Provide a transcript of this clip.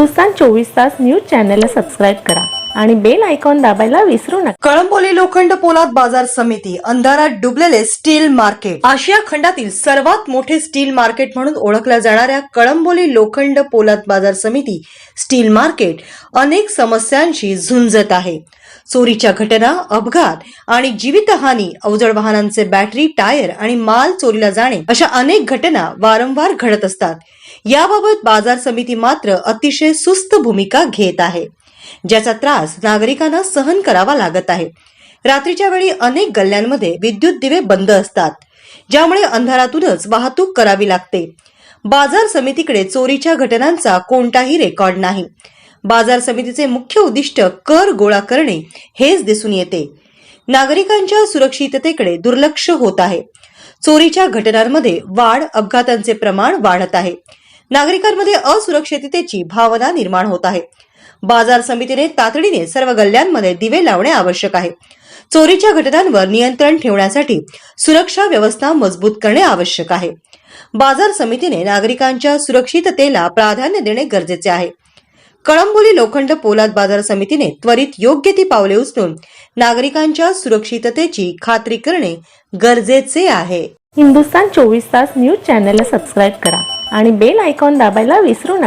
हिंदुस्तान चोवीस तास न्यूज चॅनलला सबस्क्राईब करा. आणि बेल आयकॉन दाबायला विसरू नका. कळंबोली लोखंड पोलाद बाजार समिती अंधारात डुबलेले स्टील मार्केट. आशिया खंडातील सर्वात मोठे स्टील मार्केट म्हणून ओळखल्या जाणाऱ्या कळंबोली लोखंड पोलाद बाजार समिती स्टील मार्केट अनेक समस्यांशी झुंजत आहे. चोरीच्या घटना अपघात आणि जीवितहानी अवजड वाहनांचे बॅटरी टायर आणि माल चोरीला जाणे अशा अनेक घटना वारंवार घडत असतात. याबाबत बाजार समिती मात्र अतिशय सुस्त भूमिका घेत आहे. ज्याचा त्रास नागरिकांना सहन करावा लागत आहे. रात्रीच्या वेळी अनेक गल्ल्यांमध्ये विद्युत दिवे बंद असतात ज्यामुळे अंधारातूनच वाहतूक करावी लागते. बाजार समितीकडे चोरीच्या घटनांचा कोणताही रेकॉर्ड नाही. बाजार समितीचे मुख्य उद्दिष्ट कर गोळा करणे हेच दिसून येते. नागरिकांच्या सुरक्षिततेकडे दुर्लक्ष होत आहे. चोरीच्या घटनांमध्ये वाढ अपघातांचे प्रमाण वाढत आहे. नागरिकांमध्ये असुरक्षिततेची भावना निर्माण होत आहे. बाजार समितीने तातडीने सर्व गल्ल्यांमध्ये दिवे लावणे आवश्यक आहे. चोरीच्या घटनांवर नियंत्रण ठेवण्यासाठी सुरक्षा व्यवस्था मजबूत करणे आवश्यक आहे. बाजार समितीने नागरिकांच्या सुरक्षिततेला प्राधान्य देणे गरजेचे आहे. कळंबोली लोखंड पोलाद बाजार समितीने त्वरित योग्य ती पावले उचलून नागरिकांच्या सुरक्षिततेची खात्री करणे गरजेचे आहे. हिंदुस्तान चोवीस तास न्यूज चॅनलला सबस्क्राईब करा आणि बेल आयकॉन दाबायला विसरू नका.